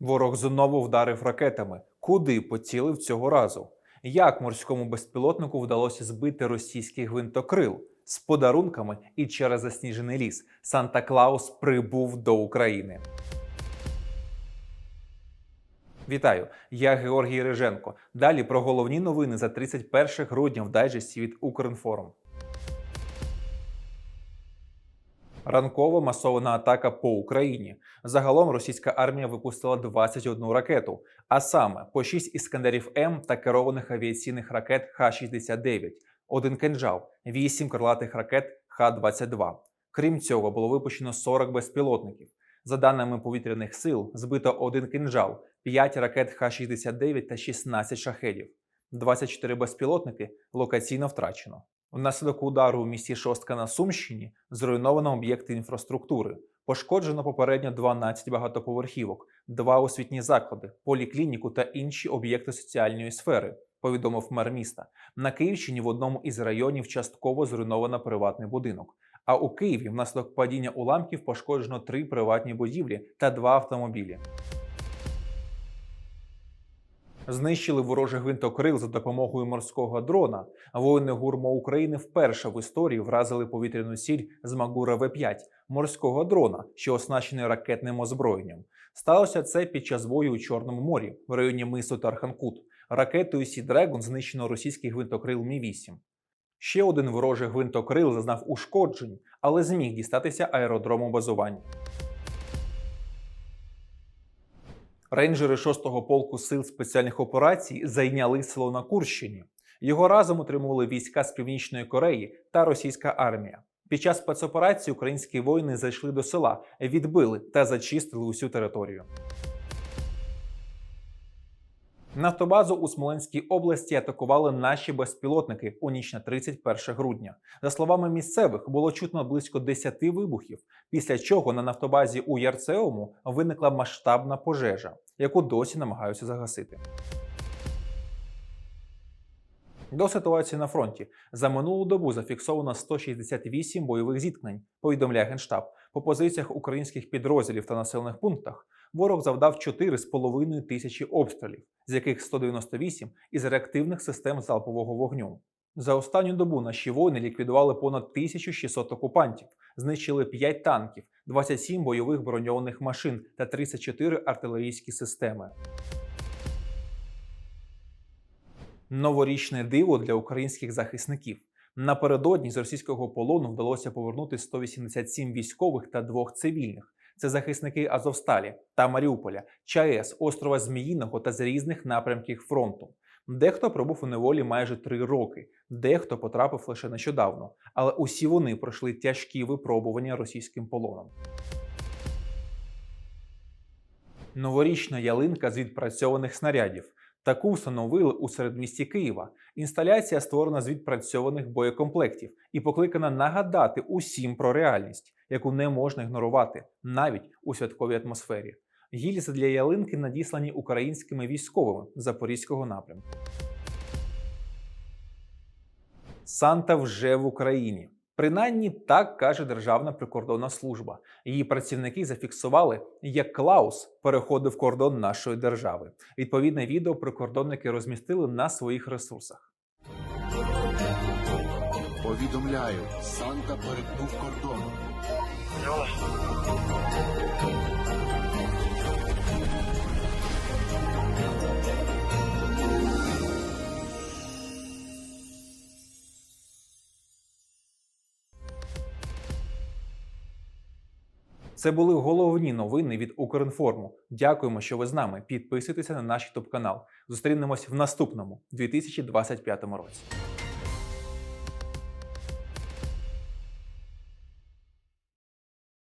Ворог знову вдарив ракетами. Куди поцілив цього разу? Як морському безпілотнику вдалося збити російський гвинтокрил? З подарунками і через засніжений ліс Санта Клаус прибув до України. Вітаю, я Георгій Риженко. Далі про головні новини за 31 грудня в дайджесті від Укрінформ. Ранкова масована атака по Україні. Загалом російська армія випустила 21 ракету, а саме по 6 іскандерів М та керованих авіаційних ракет Х-69, один кинжал, 8 крилатих ракет Х-22. Крім цього, було випущено 40 безпілотників. За даними повітряних сил, збито один кинжал, 5 ракет Х-69 та 16 шахедів. 24 безпілотники локаційно втрачено. Внаслідок удару у місті Шостка на Сумщині зруйновано об'єкти інфраструктури. Пошкоджено попередньо 12 багатоповерхівок, два освітні заклади, поліклініку та інші об'єкти соціальної сфери. Повідомив мер міста. На Київщині в одному із районів частково зруйновано приватний будинок. А у Києві внаслідок падіння уламків пошкоджено три приватні будівлі та два автомобілі. Знищили ворожий гвинтокрил за допомогою морського дрона. Воїни гурмо України вперше в історії вразили повітряну сіль з Магура В5 морського дрона, що оснащений ракетним озброєнням. Сталося це під час бою у Чорному морі в районі мису Тарханкут. Ракетою Сі Дрегон знищено російський гвинтокрил Мі 8 Ще один ворожий гвинтокрил зазнав ушкоджень, але зміг дістатися аеродрому базування. Рейнджери 6-го полку сил спеціальних операцій зайняли село на Курщині. Його разом утримували війська з Північної Кореї та російська армія. Під час спецоперації українські воїни зайшли до села, відбили та зачистили усю територію. Нафтобазу у Смоленській області атакували наші безпілотники у ніч на 31 грудня. За словами місцевих, було чутно близько 10 вибухів, після чого на нафтобазі у Ярцеому виникла масштабна пожежа, яку досі намагаються загасити. До ситуації на фронті за минулу добу зафіксовано 168 бойових зіткнень. Повідомляє генштаб. По позиціях українських підрозділів та населених пунктах ворог завдав 4,5 тисячі обстрілів, з яких 198 із реактивних систем залпового вогню. За останню добу наші воїни ліквідували понад 1600 окупантів, знищили 5 танків, 27 бойових броньованих машин та 34 артилерійські системи. Новорічне диво для українських захисників. Напередодні з російського полону вдалося повернути 187 військових та двох цивільних. Це захисники Азовсталі та Маріуполя, ЧАЕС, острова Зміїного та з різних напрямків фронту. Дехто пробув у неволі майже три роки, дехто потрапив лише нещодавно, але усі вони пройшли тяжкі випробування російським полоном. Новорічна ялинка з відпрацьованих снарядів. Таку встановили у середмісті Києва. Інсталяція створена з відпрацьованих боєкомплектів і покликана нагадати усім про реальність, яку не можна ігнорувати навіть у святковій атмосфері. Гільзи для ялинки надіслані українськими військовими Запорізького напрямку. Санта вже в Україні. Принаймні так каже Державна прикордонна служба. Її працівники зафіксували, як Клаус переходив кордон нашої держави. Відповідне відео прикордонники розмістили на своїх ресурсах. Повідомляю, Санта перетнув кордон. Це були головні новини від Укрінформу. Дякуємо, що ви з нами. Підписуйтеся на наш YouTube канал. Зустрінемось в наступному 2025 році.